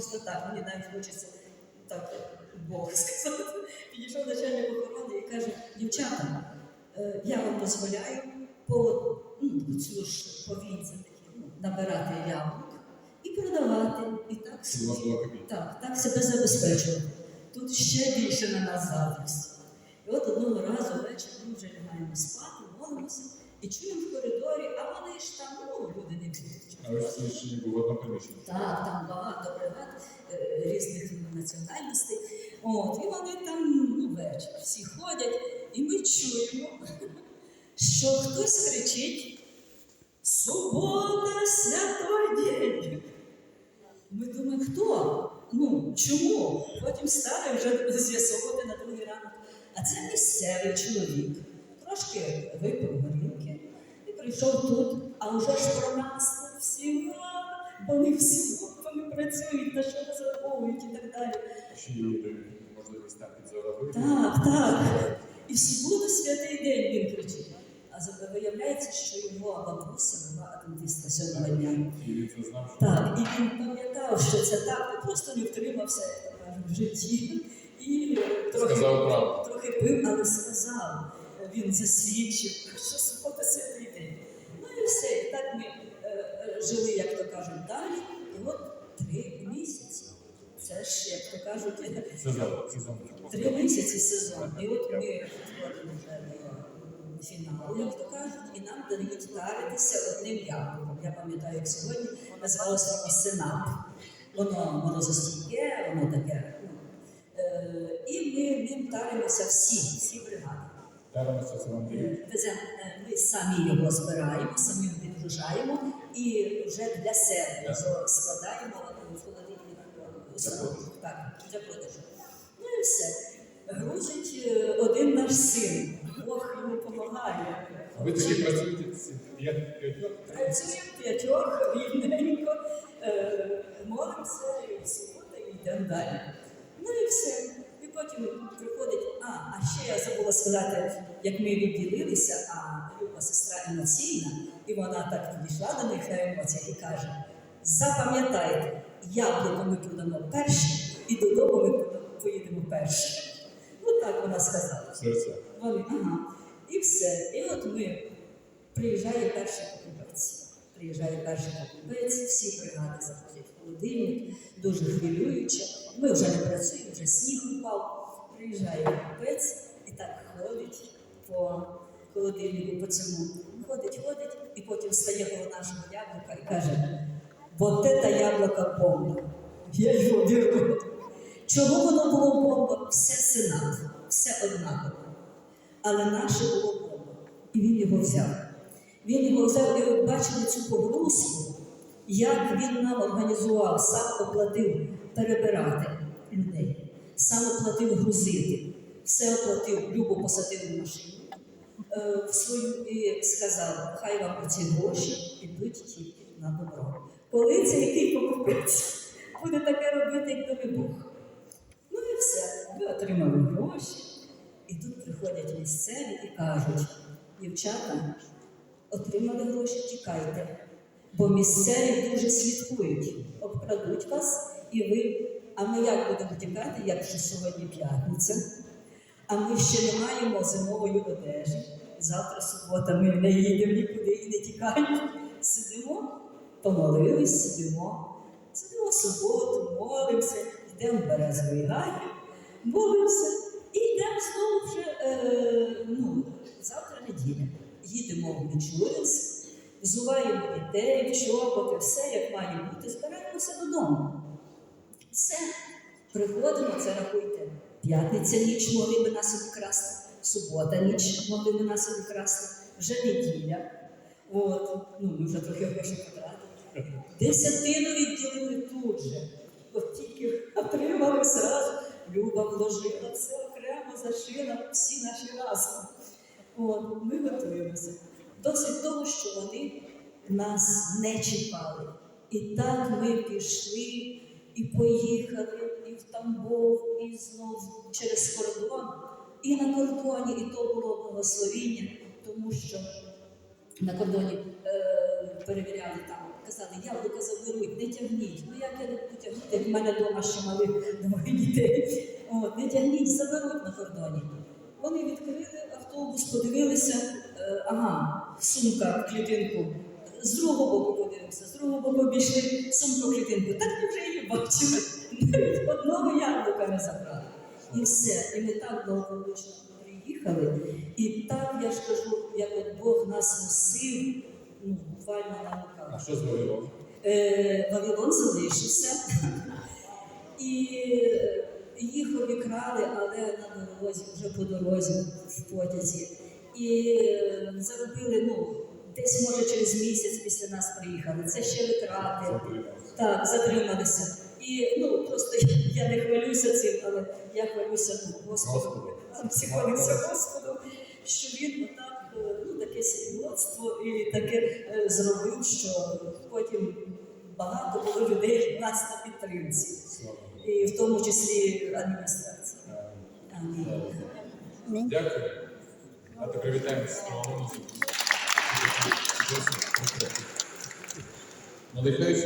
просто так, мені навіть хочеться так Бог сказати. Підійшов начальник охорони і каже, дівчата, е, я вам дозволяю по ну, цю ж повінці ну, набирати яблук і продавати. І так так, так себе забезпечувати. Тут ще більше на нас завість. І от одного разу ввечері ми вже лягаємо спати, молимося і чуємо в коридорі, а вони ж там, ну, люди не будуть. А ви ж в одному приміщенні. Так, там багато бригад е, різних національностей. От, і вони там ну, вечір всі ходять, і ми чуємо, що хтось кричить Субота, святой день. Ми думаємо, хто? Ну, чому? Потім стали вже з'ясовувати на другий ранок. А це місцевий чоловік. Трошки випив горілки і прийшов тут, а вже ж про нас вони всі групами працюють, на що розраховують і так далі. Ще є можливість там підзаробити. Так, так. І в суботу святий день він кричить. А виявляється, що його бабуся була адвентистка сьомого дня. І він це знав, що Так, і він пам'ятав, що це так, він просто не втримався, в житті. І трохи, Сказав трохи пив, але сказав, він засвідчив, що субота святий день. Ну і все. І так ми жили, як то кажуть, далі. І от три місяці. Це ж, як то кажуть. Три місяці сезон. І от ми входимо вже до фіналу, як то кажуть, і нам дають таритися одним яблуком. Я пам'ятаю, як сьогодні називалося сенап. Воно морозостійке, воно таке. ну, е, І ми ним таримося всі, всі бригади. Е, е, Ми самі його збираємо, самі відгружаємо і вже для себе складаємо в холодильник. Так, для продажу. Ну і все. Грузить е, один наш син. Бог йому допомагає. А ви тоді працюєте п'ятьох? Працюємо п'ятьох рівненько, е, молимося, і субота, і йдемо далі. Ну і все. І потім приходить, а, а ще я забула сказати, як ми відділилися, а емоційна, і вона так підійшла до них на емоціях і каже: запам'ятайте, яблуко ми продамо перші, і додому ми поїдемо перші. Ну так вона сказала. Вони, ага. І все. І от ми приїжджає перший покупець. Приїжджає перший покупець, всі бригади заходять в холодильник, дуже хвилююче. Ми вже не працюємо, вже сніг упав. Приїжджає покупець і так ходить по холодильнику по цьому. Ходить, ходить, і потім стає коло нашого яблука і каже: бо те та яблука бомба. Я його беру. Чого воно було бомба? Все сенат, все однаково. Але наше було бомба. І він його взяв. Він його взяв і бачили цю погрузку, як він нам організував, сам оплатив перебирати людей, сам оплатив грузити, все оплатив, Любу посадив в машину в свою і сказав, хай вам оці гроші йдуть тільки на добро. Коли це який покупець буде таке робити, як тобі Бог? Ну і все, ви отримали гроші. І тут приходять місцеві і кажуть, дівчата, отримали гроші, тікайте. Бо місцеві дуже слідкують, обкрадуть вас, і ви. А ми як будемо тікати, як вже сьогодні п'ятниця, а ми ще не маємо зимової одежі. Завтра субота, ми не їдемо нікуди і не тікаємо. Сидимо, помолились, сидимо. Сидимо в суботу, молимося, йдемо в березовий гай, молимося і йдемо знову вже, е, ну, завтра неділя. Їдемо в Мічуринськ, взуваємо дітей, чоботи, все як має бути, збираємося додому. Все, приходимо, це рахуйте. П'ятниця ніч могли би нас обкрасти, субота ніч могли би нас обкрасти, вже неділя. От, ну, ми вже трохи грошей потратили. Десятину відділили тут же. От тільки отримали зразу. Люба вложила все окремо, зашила всі наші разом. От, ми готуємося. Досить того, що вони нас не чіпали. І так ми пішли і поїхали в Тамбов, і знов через кордон. І на кордоні, і то було благословіння, тому що на кордоні е, перевіряли там казали, яблука заберуть, не тягніть. Ну як я не буду тягнути, як в мене вдома ще мали двоє дітей. От, не тягніть, заберуть на кордоні. Вони відкрили автобус, подивилися, е, ага, сумка клітинку. З другого боку подивимося, з другого боку обійшли сумку клітинку. Так ми вже її бачили. Одного яблука не забрали. І все. І ми так благополучно приїхали. І так я ж кажу, як от Бог нас носив, ну, буквально на А руках. що з Вавилоном? Е, Вавилон залишився. І їх обікрали, але на дорозі, вже по дорозі в потязі. І е, заробили, ну, десь може через місяць після нас приїхали. Це ще витрати. Так, затрималися. І ну просто я не хвалюся цим, але я хвалюся ну, Господу. Господу. Всі хвалюся Господу, що він отак, е, ну таке свідоцтво і таке е, зробив, що потім багато було людей в нас на підтримці, і в тому числі адміністрація. Амінь. Амінь. Слава Богу. Дякую. Привітаємося з. Надихаючи